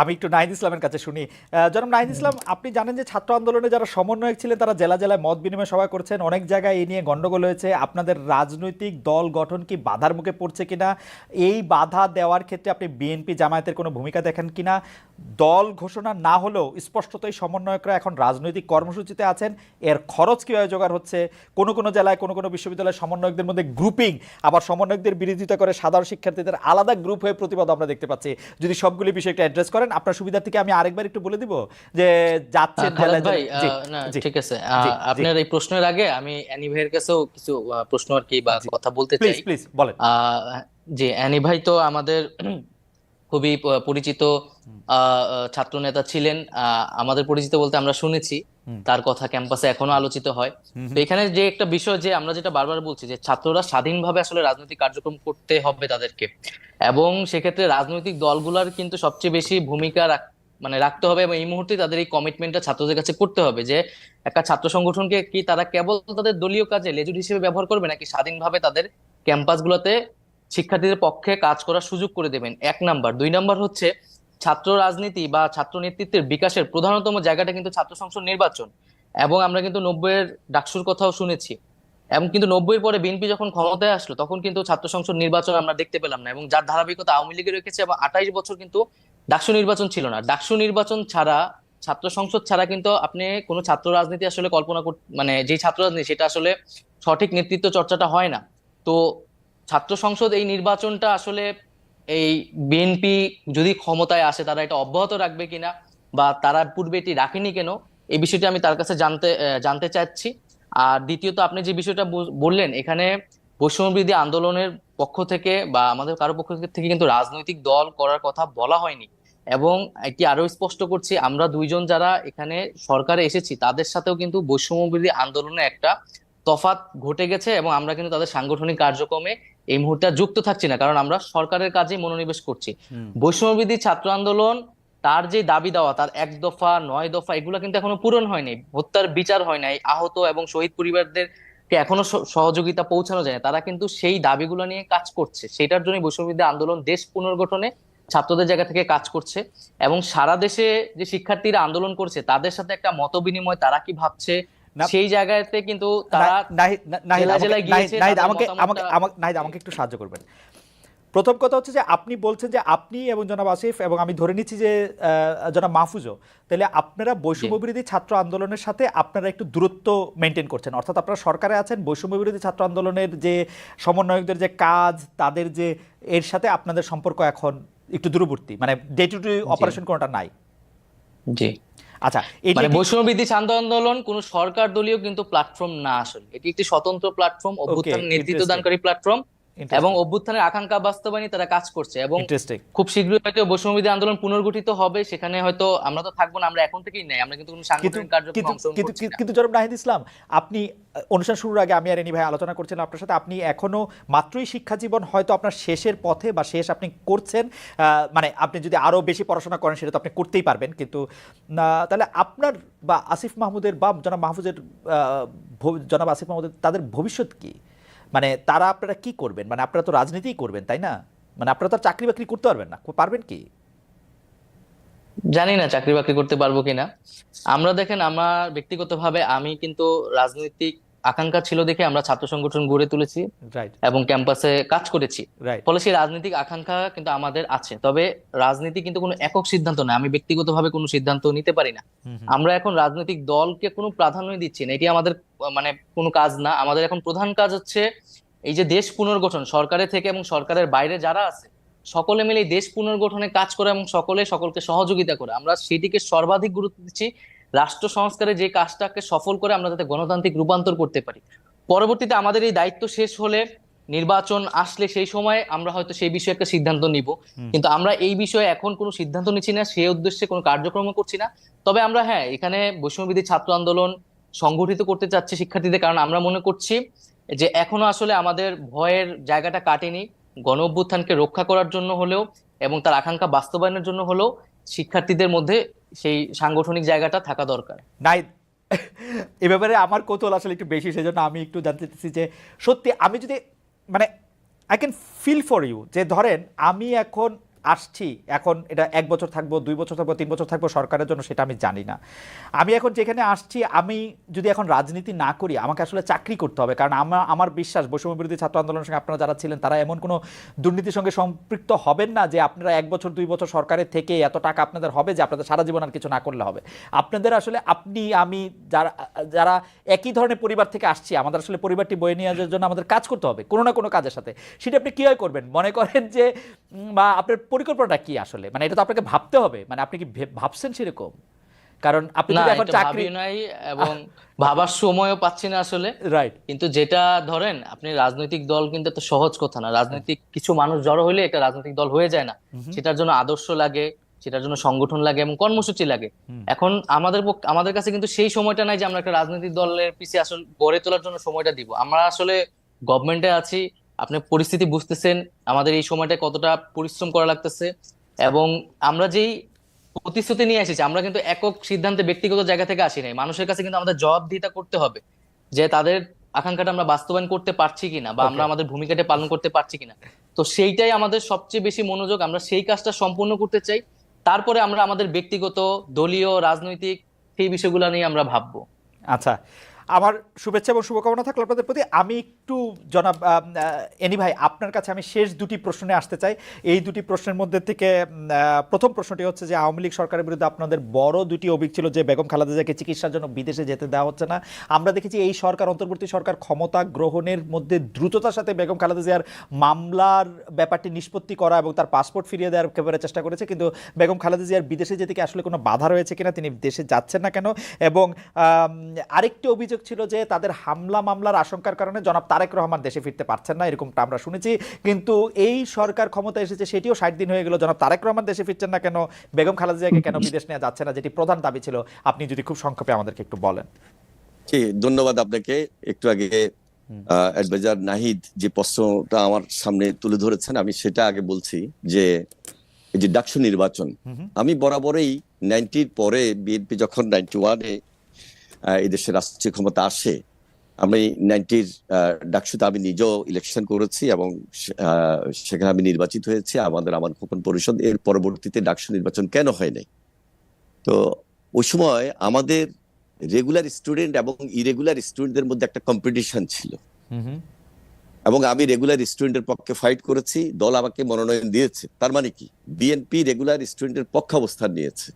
আমি একটু নাহিদ ইসলামের কাছে শুনি। জনাব নাহিদ ইসলাম আপনি জানেন যে ছাত্র আন্দোলনে যারা সমন্বয়ক ছিলেন তারা জেলা জেলায় মত বিনিময় সভা করছেন। অনেক জায়গায় এই নিয়ে গন্ডগোল হয়েছে। আপনাদের রাজনৈতিক দল গঠন কি বাধার মুখে পড়ছে কিনা? এই বাধা দেওয়ার ক্ষেত্রে আপনি বিএনপি জামায়াতের কোনো ভূমিকা দেখেন কিনা? দল ঘোষণা না হলেও স্পষ্টতই সমন্বয়করা এখন রাজনৈতিক কর্মসূচিতে আছেন। এর খরচ কীভাবে জোগাড় হচ্ছে? কোনো কোনো জেলায় কোনো কোনো বিশ্ববিদ্যালয়ের সমন্বয়কদের মধ্যে গ্রুপিং আবার সমন্বয়কদের বিরোধিতা করে সাধারণ শিক্ষার্থীদের আলাদা গ্রুপ হয়ে প্রতিবাদ আমরা দেখতে পাচ্ছি। যদি সবগুলি বিষয় একটু অ্যাড্রেস করেন আপনার সুবিধা থেকে আমি আরেকবার একটু বলে দিব যে যাচ্ছেন জি, ঠিক আছে। আপনার এই প্রশ্নের আগে আমি অ্যানি ভাইয়ের কাছেও কিছু প্রশ্ন আর কি বা কথা বলতে চাই। প্লিজ বলেন। জি অ্যানি ভাই তো আমাদের খুবই পরিচিত। ছাত্র নেতা ছিলেন আহ, আমাদের পরিচিত বলতে আমরা শুনেছি তার কথা ক্যাম্পাসে এখনও আলোচিত হয়। তো এখানে যে একটা বিষয় যে আমরা যেটা বারবার বলছি যে ছাত্ররা স্বাধীনভাবে আসলে রাজনৈতিক কার্যক্রম করতে হবে তাদেরকে। এবং সেক্ষেত্রে রাজনৈতিক দলগুলোর কিন্তু সবচেয়ে বেশি ভূমিকা রাখ- মানে রাখতে হবে এবং এই মুহূর্তে তাদের এই কমিটমেন্টটা ছাত্রদের কাছে করতে হবে যে একটা ছাত্র সংগঠনকে কি তারা কেবল তাদের দলীয় কাজে লেজুর হিসেবে ব্যবহার করবে নাকি স্বাধীনভাবে তাদের ক্যাম্পাসগুলোতে শিক্ষার্থীদের পক্ষে কাজ করার সুযোগ করে দেবেন? এক নাম্বার। দুই নাম্বার হচ্ছে ছাত্র রাজনীতি বা ছাত্র নেতৃত্বের বিকাশের প্রধানতম জায়গাটা কিন্তু ছাত্র সংসদ নির্বাচন। এবং আমরা কিন্তু নব্বইয়ের ডাকসুর কথাও শুনেছি। এবং কিন্তু নব্বইয়ের পরে বিএনপি যখন ক্ষমতায় আসলো, তখন কিন্তু ছাত্র সংসদ নির্বাচন আমরা দেখতে পেলাম না। এবং যার ধারাবাহিকতা আওয়ামী লীগে রেখেছে এবং আঠাইশ বছর কিন্তু ডাকসু নির্বাচন ছিল না। ডাকসু নির্বাচন ছাড়া, ছাত্র সংসদ ছাড়া কিন্তু আপনি কোনো ছাত্র রাজনীতি আসলে কল্পনা মানে যে ছাত্র রাজনীতি, সেটা আসলে সঠিক নেতৃত্ব চর্চাটা হয় না। তো ছাত্র সংসদ এই নির্বাচনটা আসলে এই বিএনপি যদি ক্ষমতায় আসে, তারা এটা অব্যাহত রাখবে কিনা বা তারা পূর্বে এটি রাখেনি কেন, এই বিষয়টি আমি তার কাছে জানতে জানতে চাচ্ছি। আর দ্বিতীয়ত, আপনি যে বিষয়টা বললেন, এখানে বৈষম্যবিরোধী আন্দোলনের পক্ষ থেকে বা আমাদের কারও পক্ষ থেকে কিন্তু রাজনৈতিক দল করার কথা বলা হয়নি। এবং এটি আরও স্পষ্ট করছি, আমরা দুইজন যারা এখানে সরকারে এসেছি, তাদের সাথেও কিন্তু বৈষম্যবিরোধী আন্দোলনে একটা তফাৎ ঘটে গেছে এবং আমরা কিন্তু তাদের সাংগঠনিক কার্যক্রমে এই মুহূর্তে আর যুক্ত থাকছি না কারণ আমরা সরকারের কাজে মনোনিবেশ করছি। বৈষম্যবিধি ছাত্র আন্দোলন তার যে দাবি দেওয়া তার এক দফা নয় দফা এগুলো কিন্তু এখনও পূরণ হয়নি হত্যার বিচার হয় নাই আহত এবং শহীদ পরিবারদেরকে এখনও সহযোগিতা পৌঁছানো যায়। তারা কিন্তু সেই দাবিগুলো নিয়ে কাজ করছে। সেটার জন্য বৈষম্যবিধি আন্দোলন দেশ পুনর্গঠনে ছাত্রদের জায়গা থেকে কাজ করছে এবং সারা দেশে যে শিক্ষার্থীরা আন্দোলন করছে তাদের সাথে একটা মত বিনিময় তারা কি ভাবছে? সেই জায়গাতে কিন্তু তারা আমাকে- আমাকে আমাকে আমাকে একটু সাহায্য করবেন। প্রথম কথা হচ্ছে যে আপনি বলছেন যে আপনি এবং জনাব আসিফ এবং আমি ধরে নিচ্ছি যে জনাব মাহফুজও তাহলে আপনারা বৈষম্য বিরোধী ছাত্র আন্দোলনের সাথে আপনারা একটু দূরত্ব মেনটেন করছেন। অর্থাৎ আপনারা সরকারে আছেন বৈষম্য বিরোধী ছাত্র আন্দোলনের যে সমন্বয়কদের যে কাজ তাদের যে এর সাথে আপনাদের সম্পর্ক এখন একটু দূরবর্তী মানে ডে টু ডে অপারেশন কোনোটা নাই? জি। আচ্ছা এটি মানে একটি- বৈষম্যবিধি ছাত্র আন্দোলন কোন সরকার দলীয় কিন্তু প্ল্যাটফর্ম না আসলে। এটি একটি স্বতন্ত্র প্ল্যাটফর্ম অভ্যুত্থান নেতৃত্ব দানকারী প্ল্যাটফর্ম এবং অভ্যুত্থানের আকাঙ্ক্ষা বাস্তবায়নে তারা কাজ করছে এবং খুব শীঘ্রই হয়তো বৈষম্যবিধি আন্দোলন পুনর্গঠিত হবে সেখানে হয়তো আমরা তো থাকব না আমরা এখন থেকেই নাই আমরা কিন্তু কোনো সাংগঠনিক কার্যক্রমে কিন্তু কিন্তু জনাব নাহিদ ইসলাম আপনি অনুষ্ঠান শুরুর আগে আমি আর এনি ভাই আলোচনা করছিলাম আপনার সাথে আপনি এখনও মাত্রই শিক্ষা জীবন হয়তো আপনার শেষের পথে বা শেষ আপনি করছেন মানে আপনি যদি আরও বেশি পড়াশোনা করেন সেটা তো আপনি করতেই পারবেন কিন্তু তাহলে আপনার বা আসিফ মাহমুদের বা জনাব মাহফুজের আহ, জনাব আসিফ মাহমুদের তাদের ভবিষ্যৎ কি? মানে তারা আপনারা কি করবেন? মানে আপনারা তো রাজনীতি করবেন, তাই না? মানে আপনারা তো চাকরি বাকরি করতে পারবেন না, পারবেন কি? জানি না চাকরি বাকরি করতে পারব কিনা। আমরা দেখেন, আমার ব্যক্তিগতভাবে আমি কিন্তু রাজনৈতিক আকাঙ্ক্ষা ছিল দেখে আমরা ছাত্র সংগঠন গড়ে তুলেছি এবং ক্যাম্পাসে কাজ করেছি। ফলে সেই রাজনৈতিক আকাঙ্ক্ষা কিন্তু আমাদের আছে। তবে রাজনীতি কিন্তু কোনো একক সিদ্ধান্ত না আমি ব্যক্তিগতভাবে কোনো সিদ্ধান্ত নিতে পারি না। আমরা এখন রাজনৈতিক দলকে কোনো প্রাধান্য দিচ্ছি না। এটি আমাদের মানে কোনো কাজ না। আমাদের এখন প্রধান কাজ হচ্ছে এই যে দেশ পুনর্গঠন সরকারের থেকে এবং সরকারের বাইরে যারা আছে সকলে মিলে দেশ পুনর্গঠনে কাজ করে এবং সকলে সকলকে সহযোগিতা করে। আমরা সেটিকে সর্বাধিক গুরুত্ব দিচ্ছি রাষ্ট্র সংস্কারে যে কাজটাকে সফল করে আমরা যাতে গণতান্ত্রিক রূপান্তর করতে পারি। পরবর্তীতে আমাদের এই দায়িত্ব শেষ হলে নির্বাচন আসলে সেই সময় আমরা হয়তো সেই বিষয়ে একটা সিদ্ধান্ত নিব। কিন্তু আমরা এই বিষয়ে এখন কোনো সিদ্ধান্ত নিচ্ছি না সেই উদ্দেশ্যে কোনো কার্যক্রম করছি না। তবে আমরা হ্যাঁ এখানে বৈষম্যবিধি ছাত্র আন্দোলন সংগঠিত করতে চাচ্ছি শিক্ষার্থীদের কারণ আমরা মনে করছি যে এখনও আসলে আমাদের ভয়ের জায়গাটা কাটেনি গণ অভ্যুত্থানকে রক্ষা করার জন্য হলেও এবং তার আকাঙ্ক্ষা বাস্তবায়নের জন্য হলেও শিক্ষার্থীদের মধ্যে সেই সাংগঠনিক জায়গাটা থাকা দরকার। নাই, এ ব্যাপারে আমার কৌতূহল আসলে একটু বেশি, সেজন্য আমি একটু জানতে চাইছি যে সত্যি আমি যদি মানে I can feel for you যে ধরেন আমি এখন আসছি, এখন এটা এক বছর থাকব, দুই বছর থাকব, তিন বছর থাকব সরকারের জন্য সেটা আমি জানি না। আমি এখন যেখানে আসছি, আমি যদি এখন রাজনীতি না করি, আমাকে আসলে চাকরি করতে হবে। কারণ আমার আমার বিশ্বাস, বৈষম্য বিরোধী ছাত্র আন্দোলনের সঙ্গে আপনারা যারা ছিলেন, তারা এমন কোনো দুর্নীতির সঙ্গে সম্পৃক্ত হবেন না যে আপনারা এক বছর, দুই বছর সরকারের থেকে এত টাকা আপনাদের হবে যে আপনাদের সারা জীবন আর কিছু না করলে হবে। আপনাদের আসলে, আপনি, আমি যারা যারা একই ধরনের পরিবার থেকে আসছি, আমাদের আসলে পরিবারটি বয়ে নিয়ে যাওয়ার জন্য আমাদের কাজ করতে হবে, কোনো না কোনো কাজের সাথে। সেটা আপনি কীভাবে করবেন? মনে করেন যে বা আপনার পরিকল্পনাটা কি আসলে? মানে এটা তো আপনাকে ভাবতে হবে। মানে আপনি কি ভাবছেন সেরকম? কারণ আপনি যদি এখন চাকরি নাই এবং ভাবার সময়ও পাচ্ছি না আসলে। রাইট কিন্তু যেটা ধরেন আপনি রাজনৈতিক দল কিন্তু এত সহজ কথা না। রাজনৈতিক কিছু মানুষ জড়ো হলে একটা রাজনৈতিক দল হয়ে যায় না। সেটার জন্য আদর্শ লাগে সেটার জন্য সংগঠন লাগে এবং কর্মসূচি লাগে। এখন আমাদের পক্ষ- আমাদের কাছে কিন্তু সেই সময়টা নাই যে আমরা একটা রাজনৈতিক দলের পিছিয়ে আসলে গড়ে তোলার জন্য সময়টা দিব। আমরা আসলে গভর্নমেন্টে আছি আপনি পরিস্থিতি বুঝতেছেন আমাদের এই সময়টা কতটা পরিশ্রম করা লাগতেছে এবং আমরা যেই প্রতিশ্রুতি নিয়ে এসেছি আমরা কিন্তু একক সিদ্ধান্তে ব্যক্তিগত জায়গা থেকে আসি নাই। মানুষের কাছে কিন্তু আমাদের জবাবদিহিতা করতে হবে যে তাদের আকাঙ্ক্ষাটা আমরা বাস্তবায়ন করতে পারছি কিনা বা আমরা আমাদের ভূমিকাটা পালন করতে পারছি কিনা। তো সেইটাই আমাদের সবচেয়ে বেশি মনোযোগ। আমরা সেই কাজটা সম্পূর্ণ করতে চাই। তারপরে আমরা আমাদের ব্যক্তিগত দলীয় রাজনৈতিক সেই বিষয়গুলো নিয়ে আমরা ভাববো। আচ্ছা আমার শুভেচ্ছা এবং শুভকামনা থাকল আপনাদের প্রতি। আমি একটু জনাব এনি ভাই, আপনার কাছে আমি শেষ দুটি প্রশ্নে আসতে চাই। এই দুটি প্রশ্নের মধ্যে থেকে প্রথম প্রশ্নটি হচ্ছে যে, আওয়ামী লীগ সরকারের বিরুদ্ধে আপনাদের বড় দুটি অভিযোগ ছিল যে, বেগম খালেদা জিয়াকে চিকিৎসার জন্য বিদেশে যেতে দেওয়া হচ্ছে না। আমরা দেখেছি এই সরকার, অন্তর্বর্তী সরকার ক্ষমতা গ্রহণের মধ্যে দ্রুততার সাথে বেগম খালেদা জিয়ার মামলার ব্যাপারটি নিষ্পত্তি করা এবং তার পাসপোর্ট ফিরিয়ে দেওয়ার একেবারে চেষ্টা করেছে। কিন্তু বেগম খালেদা জিয়ার বিদেশে যেতে কি আসলে কোনো বাধা রয়েছে কিনা? তিনি দেশে যাচ্ছেন না কেন? এবং আরেকটি আরেকটি অভিযোগ ছিল যে তাদের হামলা মামলার আশঙ্কার কারণে জনাব তারেক রহমান দেশে ফিরতে পারছেন না এরকমটা আমরা শুনেছি। কিন্তু এই সরকার ক্ষমতা এসেছে সেটিও ষাট দিন হয়ে গেল জনাব তারেক রহমান দেশে ফিরছেন না কেন? বেগম খালেদা জিয়াকে কেন বিদেশ নেওয়া যাচ্ছে না যেটি প্রধান দাবি ছিল আপনি যদি খুব সংক্ষেপে আমাদেরকে একটু বলেন। জি ধন্যবাদ আপনাকে। একটু আগে অ্যাডভাইজার নাহিদ যে প্রশ্নটা আমার সামনে তুলে ধরেছেন আমি সেটা আগে বলছি যে এই যে ডাকসু নির্বাচন আমি বরাবরই নাইনটির পরে বিএনপি যখন নাইনটি ওয়ানে এই দেশের রাষ্ট্রীয় ক্ষমতা আসে আমি নাইনটির ডাকসুতে আমি নিজেও ইলেকশন করেছি এবং সেখানে আমি নির্বাচিত হয়েছি আমাদের আমার খোকন পরিষদ এর পরবর্তীতে ডাকসু নির্বাচন কেন হয় নাই? তো ওই সময় আমাদের রেগুলার স্টুডেন্ট এবং ইরেগুলার স্টুডেন্টদের মধ্যে একটা কম্পিটিশন ছিল। এবং আমি রেগুলার স্টুডেন্টের পক্ষে ফাইট করেছি দল আমাকে মনোনয়ন দিয়েছে তার মানে কি? বিএনপি রেগুলার স্টুডেন্টের পক্ষে অবস্থান নিয়েছে।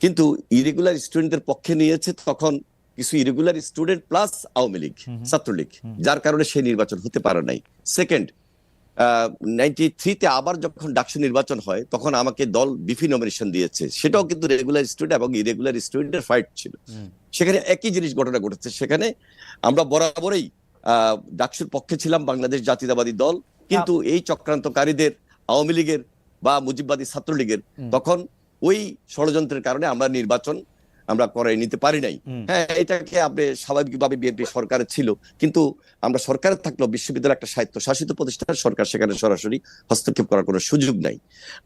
কিন্তু ইরেগুলার স্টুডেন্টদের পক্ষে নিয়েছে তখন কিছু irregular student plus Awami League Chhatra League যার কারণে সেই নির্বাচন হতে পারে নাই। সেকেন্ড নাইনটি থ্রিতে আবার যখন ডাকসু নির্বাচন হয় তখন আমাকে দল বিফি নমিনেশন দিয়েছে। সেটাও কিন্তু রেগুলার স্টুডেন্ট এবং ইরেগুলার স্টুডেন্টের ফাইট ছিল। সেখানে একই জিনিস ঘটনা ঘটেছে। সেখানে আমরা বরাবরই আহ, ডাকসুর পক্ষে ছিলাম বাংলাদেশ জাতীয়তাবাদী দল। কিন্তু এই চক্রান্তকারীদের আওয়ামী লীগের বা মুজিববাদী ছাত্রলীগের তখন ওই ষড়যন্ত্রের কারণে আমরা নির্বাচন আমরা করাই নিতে পারি নাই। হ্যাঁ এটাকে আপনি স্বাভাবিকভাবে বিএনপি সরকার ছিল কিন্তু আমরা সরকারে থাকলেও বিশ্ববিদ্যালয় একটা স্বায়ত্ত শাসিত প্রতিষ্ঠান সরকার সেখানে সরাসরি হস্তক্ষেপ করার কোনো সুযোগ নাই।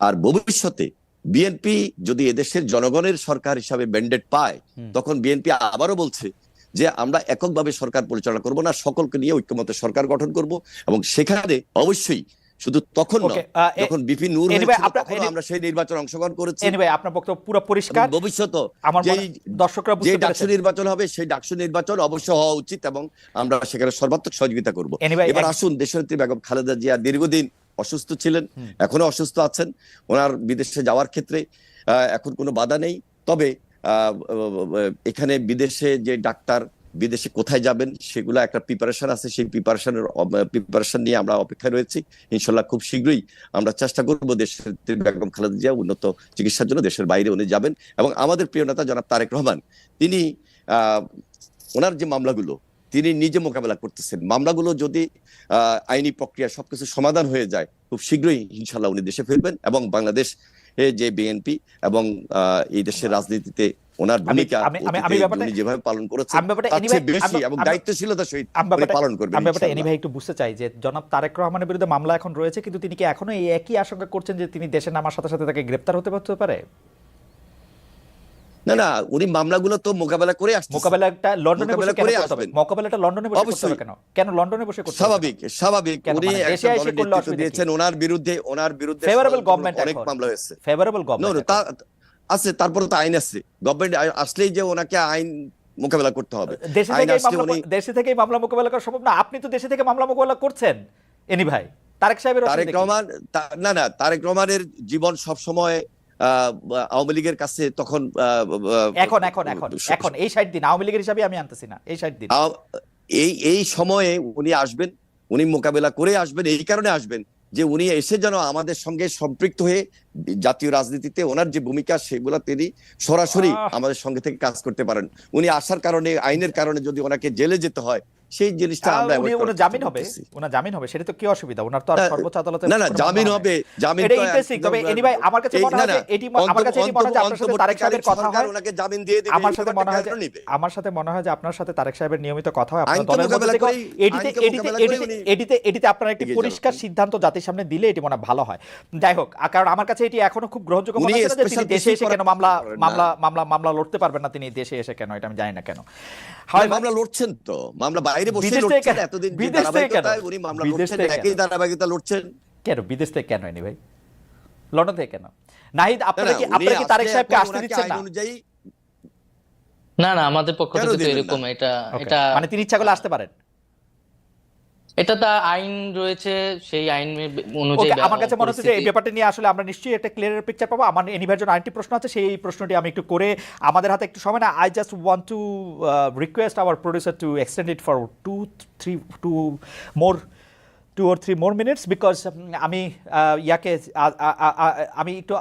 আর ভবিষ্যতে বিএনপি যদি এদেশের জনগণের সরকার হিসাবে ব্যান্ডেড পায় তখন বিএনপি আবারও বলছে যে আমরা এককভাবে সরকার পরিচালনা করব না সকলকে নিয়ে ঐক্যমত সরকার গঠন করব এবং সেখানে অবশ্যই শুধু তখন ওকে যখন বিপি নূর আমরা সেই নির্বাচন অংশগ্রহণ করেছি। আপনার বক্তব্য পুরো পরিষ্কার। এবং ভবিষ্যৎ আমার যেই দর্শকরা যে ডাকসু নির্বাচন হবে সেই ডাকসু নির্বাচন অবশ্যই হওয়া উচিত এবং আমরা সেখানে সর্বাত্মক সহযোগিতা করব। এবার আসুন দেশনেত্রী বেগম খালেদা জিয়া দীর্ঘদিন অসুস্থ ছিলেন এখনও অসুস্থ আছেন। ওনার বিদেশে যাওয়ার ক্ষেত্রে আহ, এখন কোনো বাধা নেই। তবে আহ, এখানে বিদেশে যে ডাক্তার বিদেশে কোথায় যাবেন, সেগুলো একটা প্রিপারেশন আছে। সেই প্রিপারেশনের প্রিপারেশন নিয়ে আমরা অপেক্ষায় রয়েছি। ইনশাল্লাহ খুব শীঘ্রই আমরা চেষ্টা করব দেশের বেগম খালেদা জিয়া উন্নত চিকিৎসার জন্য দেশের বাইরে উনি যাবেন। এবং আমাদের প্রিয় নেতা জনাব তারেক রহমান, তিনি ওনার যে মামলাগুলো, তিনি নিজে মোকাবেলা করতেছেন। মামলাগুলো যদি আইনি প্রক্রিয়া সবকিছু সমাধান হয়ে যায়, খুব শীঘ্রই ইনশাল্লাহ উনি দেশে ফিরবেন এবং বাংলাদেশ যে বিএনপি এবং এই দেশের রাজনীতিতে ওনার ভূমিকা আমি- ব্যাপারটা- যেভাবে পালন করেছেন আমি ব্যাপারটা বেশি এবং দায়িত্বশীলতার সহিত পালন করবেন আমি ব্যাপারটা এনি ভাই একটু বুঝতে চাই যে জনাব তারেক রহমানের বিরুদ্ধে মামলা এখন রয়েছে কিন্তু তিনি কি এখনও এই একই আশঙ্কা করছেন যে তিনি দেশে নামার সাথে সাথে তাকে গ্রেপ্তার হতে হতে পারে? না না উনি মামলাগুলো তো মোকাবেলা করে আসছে। মোকাবেলাটা লন্ডনে বসে মোকাবেলা কেন করে করতে হবে। মোকাবেলাটা লন্ডনে বসে করতে হবে কেন? কেন লন্ডনে বসে করতে স্বাভাবিক স্বাভাবিক? উনি মানে একটা এসে নেতৃত্ব দিয়েছেন ওনার বিরুদ্ধে ওনার বিরুদ্ধে Favorable ষড়যন্ত্রমূলক অনেক মামলা হয়েছে। ফেভারেবল গভর্নমেন্ট আছে তারপরে তো আইন আছে। গভর্নমেন্ট আসলেই যে ওনাকে আইন মোকাবেলা করতে হবে। দেশে থেকে দেশে থেকে মামলা মোকাবেলা করা সম্ভব না। আপনি তো দেশে থেকে মামলা মোকাবেলা করছেন এনি ভাই। তারেক সাহেবের তারেক রহমান না না তারেক রহমানের জীবন সব সময় আওয়ামী লীগের কাছে তখন এখন এখন এখন এখন এই সাইড দিন। আওয়ামী লীগের হিসাবে আমি আনতেছি না এই সাইড দিন। এই এই সময়ে উনি আসবেন উনি মোকাবেলা করে আসবেন এই কারণে আসবেন। যে উনি এসে যেন আমাদের সঙ্গে সম্পৃক্ত হয়ে জাতীয় রাজনীতিতে ওনার যে ভূমিকা সেগুলো তিনি সরাসরি আমাদের সঙ্গে থেকে কাজ করতে পারেন। উনি আসার কারণে আইনের কারণে যদি ওনাকে জেলে যেতে হয় সেই জিনিসটা আমরা উনি ওনার জামিন হবে। ওনার জামিন হবে সেটা তো কি অসুবিধা? ওনার তো আর সর্বোচ্চ আদালতে না না জামিন হবে জামিন এটা ইন্টারেস্টিং তবে একদম- এনি ভাই আমার কাছে মনে হয় এটি আমার কাছে এটি মনে হয় আপনার সাথে তারেক সাহেবের কথা হয়। ওনাকে জামিন দিয়ে দিবে আমার সাথে মনে হয়? আমার সাথে মনে হয় যে আপনার সাথে তারেক সাহেবের নিয়মিত কথা হয়। আপনার দলের মধ্যে এটিতে এটিতে এটিতে এটিতে আপনার একটি পরিষ্কার সিদ্ধান্ত জাতির সামনে দিলে এটি মনে ভালো হয়। যাই হোক কারণ আমার কাছে এটি এখনও খুব গ্রহণযোগ্য মনে হচ্ছে যে তিনি দেশে এসে কেন মামলা মামলা মামলা মামলা লড়তে পারবেন না তিনি দেশে এসে কেন এটা আমি জানি না কেন। হয় মামলা লড়ছেন তো মামলা বাইরে বসে বিদেশ থেকে লড়ছেন কেন? এতদিন বিদেশ থেকে কেন? উনি মামলা লড়ছেন একই ধারাবাহিকতা লড়ছেন। কেন? বিদেশ থেকে কেন এনি ভাই? লন্ডন থেকে কেন? নাহিদ আপনারা কি আপনারা কি তারেক সাহেবকে আসতে দিচ্ছেন না? অনুযায়ী না না আমাদের পক্ষ থেকে তো এরকম এটা এটা মানে তিনি ইচ্ছা করলে আসতে পারেন। এটা তা আইন রয়েছে সেই আইন অনুযায়ী আমার কাছে মনে হচ্ছে যে এই ব্যাপারটা নিয়ে আসলে আমরা নিশ্চয়ই একটা ক্লিয়ার পিকচার পাবো। আমার এনিভার জন্য আরেকটি প্রশ্ন আছে সেই প্রশ্নটি আমি একটু করে আমাদের হাতে একটু সময় না I just want to request our producer to extend it for two three two more two or three more minutes because আমি ইয়াকে আমি একটু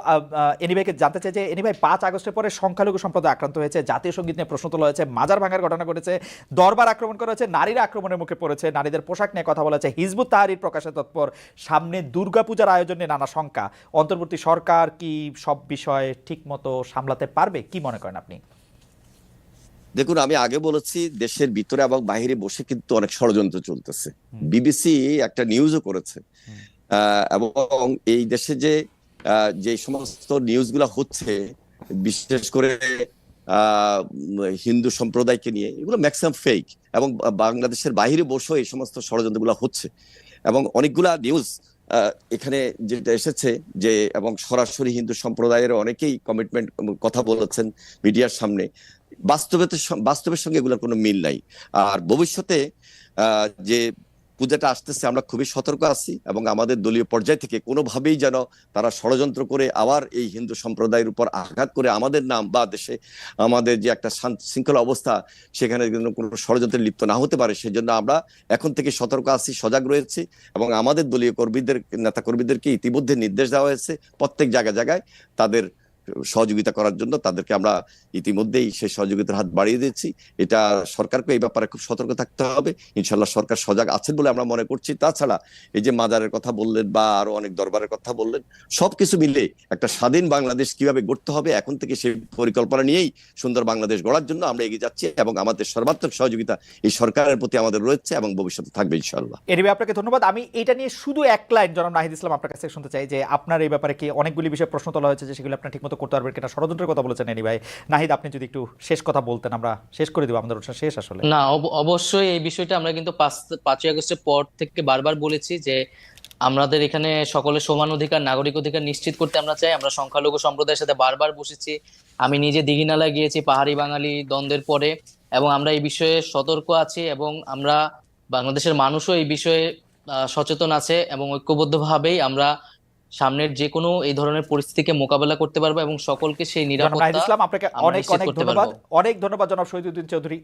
এনিভাইকে জানতে চাই যে এনিভাই পাঁচ আগস্টের পরে সংখ্যালঘু সম্প্রদায় আক্রান্ত হয়েছে, জাতীয় সংগীত নিয়ে প্রশ্ন তোলা হয়েছে, মাজার ভাঙার ঘটনা ঘটেছে, দরবার আক্রমণ করা হয়েছে, নারীরা আক্রমণের মুখে পড়েছে, নারীদের পোশাক নিয়ে কথা বলা হয়েছে, হিজবুত তাহারির প্রকাশে তৎপর, সামনে দুর্গাপূজার আয়োজন নিয়ে নানা শঙ্কা, অন্তর্বর্তী সরকার কি সব বিষয়ে ঠিকমতো সামলাতে পারবে? কি মনে করেন আপনি? দেখুন আমি আগে বলেছি দেশের ভিতরে এবং বাইরে বসে কিন্তু অনেক ষড়যন্ত্র চলতেছে। বিবিসি একটা নিউজও করেছে। এবং এই দেশে যে যে সমস্ত নিউজগুলো হচ্ছে বিশেষ করে হিন্দু সম্প্রদায়কে নিয়ে এগুলো ম্যাক্সিমাম ফেক এবং বাংলাদেশের বাইরে বসেও এই সমস্ত ষড়যন্ত্রগুলো হচ্ছে। এবং অনেকগুলা নিউজ এখানে যেটা এসেছে যে এবং সরাসরি হিন্দু সম্প্রদায়ের অনেকেই কমিটমেন্ট কথা বলেছেন মিডিয়ার সামনে। বাস্তবের বাস্তবের সঙ্গে এগুলোর কোনো মিল নাই। আর ভবিষ্যতে যে পূজাটা আসতেছে, আমরা খুবই সতর্ক আছি এবং আমাদের দলীয় পর্যায় থেকে কোনোভাবেই যেন তারা ষড়যন্ত্র করে আবার এই হিন্দু সম্প্রদায়ের উপর আঘাত করে আমাদের নাম বা দেশে আমাদের যে একটা শান্ত শৃঙ্খলা অবস্থা, সেখানে যেন কোনো ষড়যন্ত্রে লিপ্ত না হতে পারে, সেজন্য আমরা এখন থেকে সতর্ক আছি, সজাগ রয়েছি এবং আমাদের দলীয় কর্মীদের নেতা কর্মীদেরকে ইতিমধ্যে নির্দেশ দেওয়া হয়েছে প্রত্যেক জায়গায় জায়গায় তাদের সহযোগিতা করার জন্য তাদেরকে আমরা ইতিমধ্যেই সেই সহযোগিতার হাত বাড়িয়ে দিচ্ছি এটা সরকারকে এই ব্যাপারে খুব সতর্ক থাকতে হবে। ইনশাল্লাহ সরকার সজাগ আছেন বলে আমরা মনে করছি। তাছাড়া এই যে মাজারের কথা বললেন বা আরও অনেক দরবারের কথা বললেন, সবকিছু মিলে একটা স্বাধীন বাংলাদেশ কীভাবে গড়তে হবে, এখন থেকে সেই পরিকল্পনা নিয়েই সুন্দর বাংলাদেশ গড়ার জন্য আমরা এগিয়ে যাচ্ছি এবং আমাদের সর্বাত্মক সহযোগিতা এই সরকারের প্রতি আমাদের রয়েছে এবং ভবিষ্যতে থাকবে ইনশাল্লাহ এনিবে আপনাকে ধন্যবাদ। আমি এটা নিয়ে শুধু এক লাইন জনাব নাহিদ ইসলাম আপনার কাছে শুনতে চাই যে আপনার এই ব্যাপারে কি অনেকগুলি বিষয়ে প্রশ্ন তোলা হয়েছে যে সেগুলো আপনার ঠিকমতো করতে পারবেন কিনা ষড়যন্ত্রের কথা বলেছেন এনি ভাই। নাহিদ, আপনি যদি একটু শেষ কথা বলতেন, আমরা শেষ করে দেবো, আমাদের অনুষ্ঠান শেষ আসলে। না, অব- অবশ্যই এই বিষয়টা আমরা কিন্তু পাঁচ, পাঁচই আগস্টের পর থেকে বারবার বলেছি যে আমাদের এখানে সকলের সমান অধিকার, নাগরিক অধিকার নিশ্চিত করতে আমরা চাই। আমরা সংখ্যালঘু সম্প্রদায়ের সাথে বারবার বসেছি। আমি নিজে দিঘিনালায় গিয়েছি পাহাড়ি বাঙালি দ্বন্দ্বের পরে এবং আমরা এই বিষয়ে সতর্ক আছি এবং আমরা বাংলাদেশের মানুষও এই বিষয়ে সচেতন আছে এবং ঐক্যবদ্ধভাবেই আমরা সামনের যে কোনো এই ধরনের পরিস্থিতিকে মোকাবেলা করতে পারব এবং সকলকে সেই নিরাপত্তা ইসলাম আপনাকে অনেক অনেক ধন্যবাদ। অনেক ধন্যবাদ জনাব শহীদুদ্দিন চৌধুরী।